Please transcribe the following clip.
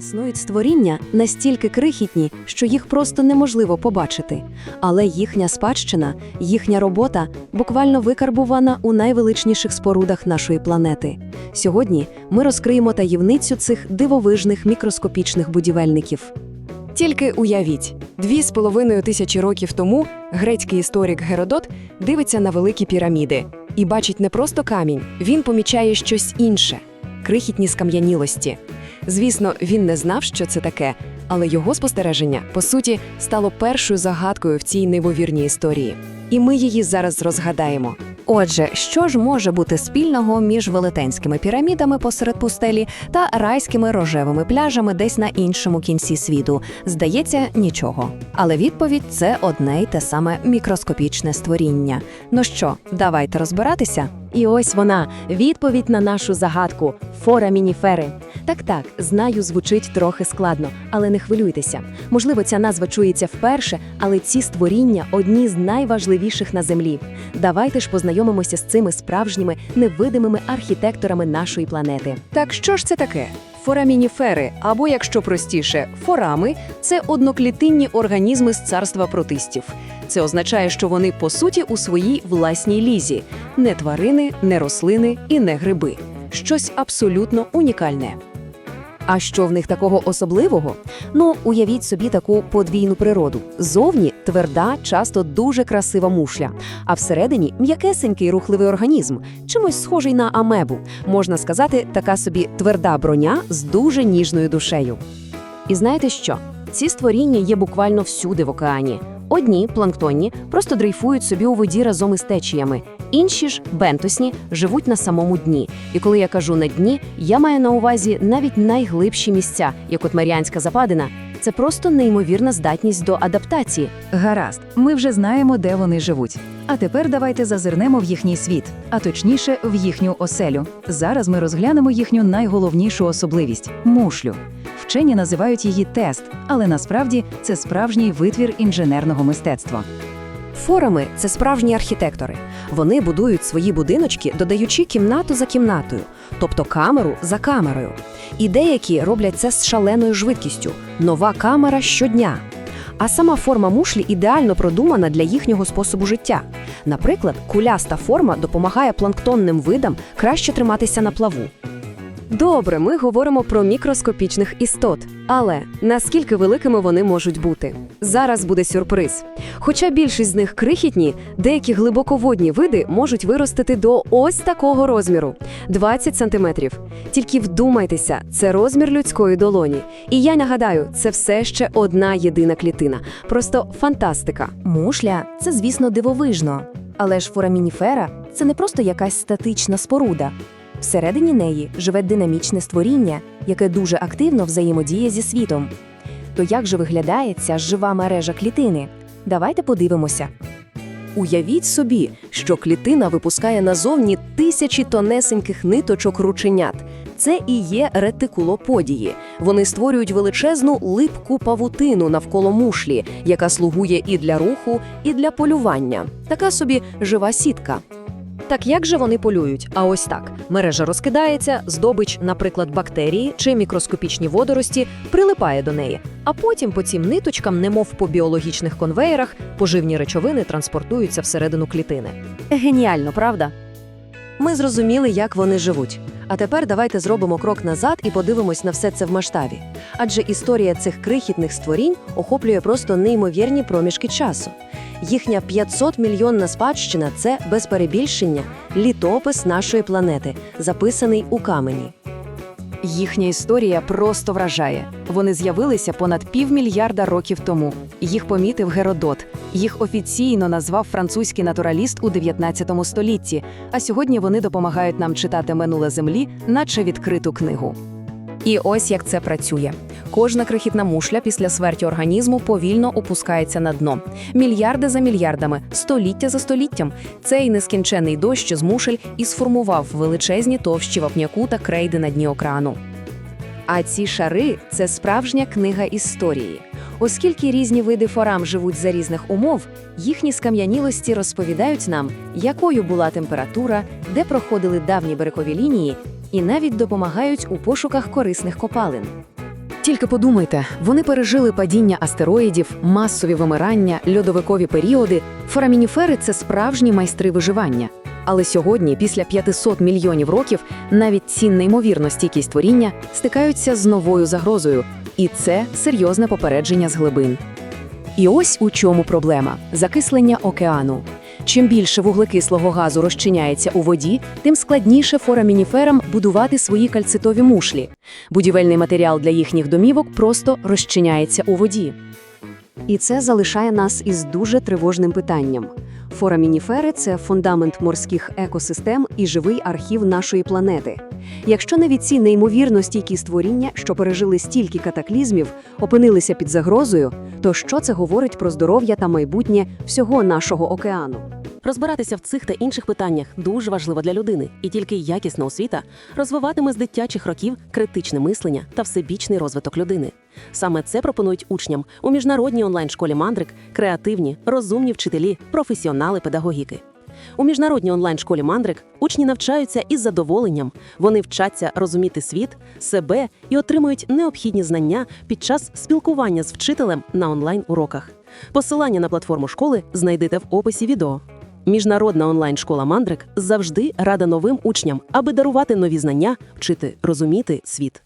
Існують створіння настільки крихітні, що їх просто неможливо побачити. Але їхня спадщина, їхня робота буквально викарбувана у найвеличніших спорудах нашої планети. Сьогодні ми розкриємо таємницю цих дивовижних мікроскопічних будівельників. Тільки уявіть, дві з половиною тисячі років тому грецький історик Геродот дивиться на великі піраміди і бачить не просто камінь, він помічає щось інше крихітні скам'янілості. Звісно, він не знав, що це таке, але його спостереження, по суті, стало першою загадкою в цій неймовірній історії. І ми її зараз розгадаємо. Отже, що ж може бути спільного між велетенськими пірамідами посеред пустелі та райськими рожевими пляжами десь на іншому кінці світу? Здається, нічого. Але відповідь це одне й те саме мікроскопічне створіння. Ну що, давайте розбиратися? І ось вона відповідь на нашу загадку форамініфери. Так, так, знаю, звучить трохи складно, але не хвилюйтеся. Можливо, ця назва чується вперше, але ці створіння одні з найважливіших на землі. Давайте ж познайомимося з цими справжніми невидимими архітекторами нашої планети. Так що ж це таке? Форамініфери, або, якщо простіше, форами це одноклітинні організми з царства протистів. Це означає, що вони по суті у своїй власній лізі, не тварини, не рослини і не гриби. Щось абсолютно унікальне. А що в них такого особливого? Ну, уявіть собі таку подвійну природу. Зовні тверда, часто дуже красива мушля, а всередині м'якесенький рухливий організм, чимось схожий на амебу. Можна сказати, така собі тверда броня з дуже ніжною душею. І знаєте що? Ці створіння є буквально всюди в океані. Одні планктонні просто дрейфують собі у воді разом із течіями, інші ж бентосні живуть на самому дні. І коли я кажу на дні, я маю на увазі навіть найглибші місця, як от Маріанська Западина. Це просто неймовірна здатність до адаптації. Гаразд, ми вже знаємо, де вони живуть. А тепер давайте зазирнемо в їхній світ, а точніше, в їхню оселю. Зараз ми розглянемо їхню найголовнішу особливість мушлю. Вчені називають її тест, але насправді це справжній витвір інженерного мистецтва. Форами це справжні архітектори. Вони будують свої будиночки, додаючи кімнату за кімнатою, тобто камеру за камерою. І деякі роблять це з шаленою швидкістю нова камера щодня. А сама форма мушлі ідеально продумана для їхнього способу життя. Наприклад, куляста форма допомагає планктонним видам краще триматися на плаву. Добре, ми говоримо про мікроскопічних істот. Але наскільки великими вони можуть бути? Зараз буде сюрприз. Хоча більшість з них крихітні, деякі глибоководні види можуть виростити до ось такого розміру 20 сантиметрів. Тільки вдумайтеся, це розмір людської долоні. І я нагадаю, це все ще одна єдина клітина. Просто фантастика. Мушля це, звісно, дивовижно. Але ж форамініфера це не просто якась статична споруда. Всередині неї живе динамічне створіння, яке дуже активно взаємодіє зі світом. То як же виглядає ця жива мережа клітини? Давайте подивимося. Уявіть собі, що клітина випускає назовні тисячі тонесеньких ниточок рученят. Це і є ретикулоподії. Вони створюють величезну липку павутину навколо мушлі, яка слугує і для руху, і для полювання. Така собі жива сітка. Так як же вони полюють? А ось так: мережа розкидається, здобич, наприклад, бактерії чи мікроскопічні водорості, прилипає до неї. А потім по цим ниточкам, немов по біологічних конвеєрах, поживні речовини транспортуються всередину клітини. Геніально, правда? Ми зрозуміли, як вони живуть. А тепер давайте зробимо крок назад і подивимось на все це в масштабі. Адже історія цих крихітних створінь охоплює просто неймовірні проміжки часу. Їхня 500 мільйонна спадщина це без перебільшення літопис нашої планети, записаний у камені. Їхня історія просто вражає. Вони з'явилися понад півмільярда років тому. Їх помітив Геродот. Їх офіційно назвав французький натураліст у 19 столітті. А сьогодні вони допомагають нам читати минуле землі, наче відкриту книгу. І ось як це працює. Кожна крихітна мушля після смерті організму повільно опускається на дно. Мільярди за мільярдами, століття за століттям. Цей нескінчений дощ з мушель і сформував величезні товщі вапняку та крейди на дні окрану. А ці шари це справжня книга історії. Оскільки різні види форам живуть за різних умов, їхні скам'янілості розповідають нам, якою була температура, де проходили давні берегові лінії, і навіть допомагають у пошуках корисних копалин. Тільки подумайте, вони пережили падіння астероїдів, масові вимирання, льодовикові періоди. Форамініфери це справжні майстри виживання. Але сьогодні, після 500 мільйонів років, навіть ці неймовірно стійкі створіння стикаються з новою загрозою, і це серйозне попередження з глибин. І ось у чому проблема закислення океану. Чим більше вуглекислого газу розчиняється у воді, тим складніше форамініферам будувати свої кальцитові мушлі. Будівельний матеріал для їхніх домівок просто розчиняється у воді. І це залишає нас із дуже тривожним питанням. Форамініфери це фундамент морських екосистем і живий архів нашої планети. Якщо навіть ці неймовірно стійкі створіння, що пережили стільки катаклізмів, опинилися під загрозою, то що це говорить про здоров'я та майбутнє всього нашого океану? Розбиратися в цих та інших питаннях дуже важливо для людини, і тільки якісна освіта розвиватиме з дитячих років критичне мислення та всебічний розвиток людини. Саме це пропонують учням у міжнародній онлайн-школі Мандрик креативні, розумні вчителі, професіонали педагогіки. У міжнародній онлайн-школі Мандрик учні навчаються із задоволенням. Вони вчаться розуміти світ, себе і отримують необхідні знання під час спілкування з вчителем на онлайн-уроках. Посилання на платформу школи знайдете в описі відео. Міжнародна онлайн-школа Мандрик завжди рада новим учням, аби дарувати нові знання, вчити розуміти світ.